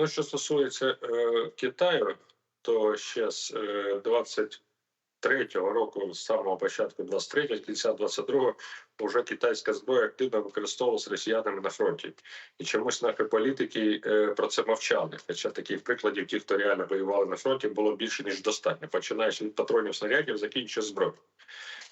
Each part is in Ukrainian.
Ну, що стосується е, Китаю, то ще з е, 23-го року, з самого початку 23-го, кінця 22-го, вже китайська зброя активно використовувалася росіянами на фронті. І чомусь наші політики е, про це мовчали. Хоча таких прикладів, ті, хто реально воювали на фронті, було більше ніж достатньо, починаючи від патронів снарядів, закінчуючи зброю.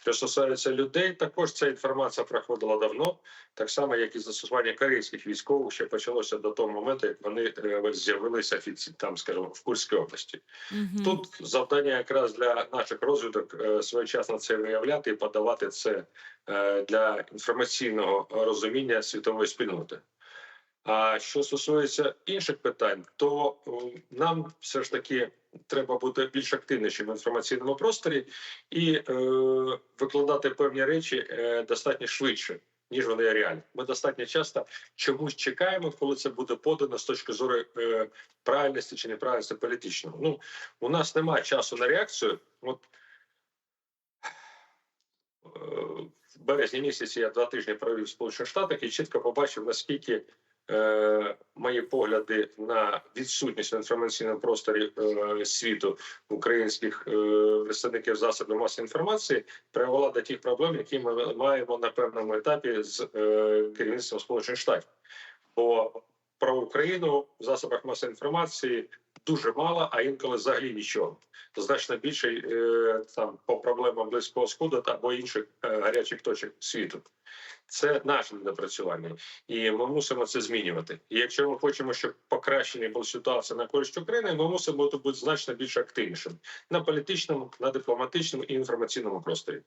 Що стосується людей, також ця інформація проходила давно, так само, як і застосування корейських військових, ще почалося до того моменту, як вони е, з'явилися там, скажімо, в Курській області. Мгм. Тут завдання якраз для наших розвиток е, своєчасно це виявляти і подавати це е, для інформаційного розуміння світової спільноти. А що стосується інших питань, то е, нам все ж таки треба бути більш активнішим в інформаційному просторі і е, викладати певні речі е, достатньо швидше, ніж вони реальні. Ми достатньо часто чомусь чекаємо, коли це буде подано з точки зору е, правильності чи неправильності політичного. Ну у нас немає часу на реакцію. От е, в березні місяці я два тижні провів в Сполучених Штатах і чітко побачив, наскільки мої погляди на відсутність в інформаційному просторі е, світу українських е, представників засобів масової інформації привела до тих проблем, які ми маємо на певному етапі з е, керівництвом Сполучених Штатів. Бо про Україну в засобах масової інформації дуже мало, а інколи взагалі нічого. Значно більше е, там по проблемам близького сходу або інших е, гарячих точок світу. Це наше недопрацювання, і ми мусимо це змінювати. І якщо ми хочемо, щоб покращення була ситуація на користь України, ми мусимо бути значно більш активнішим на політичному, на дипломатичному і інформаційному просторі.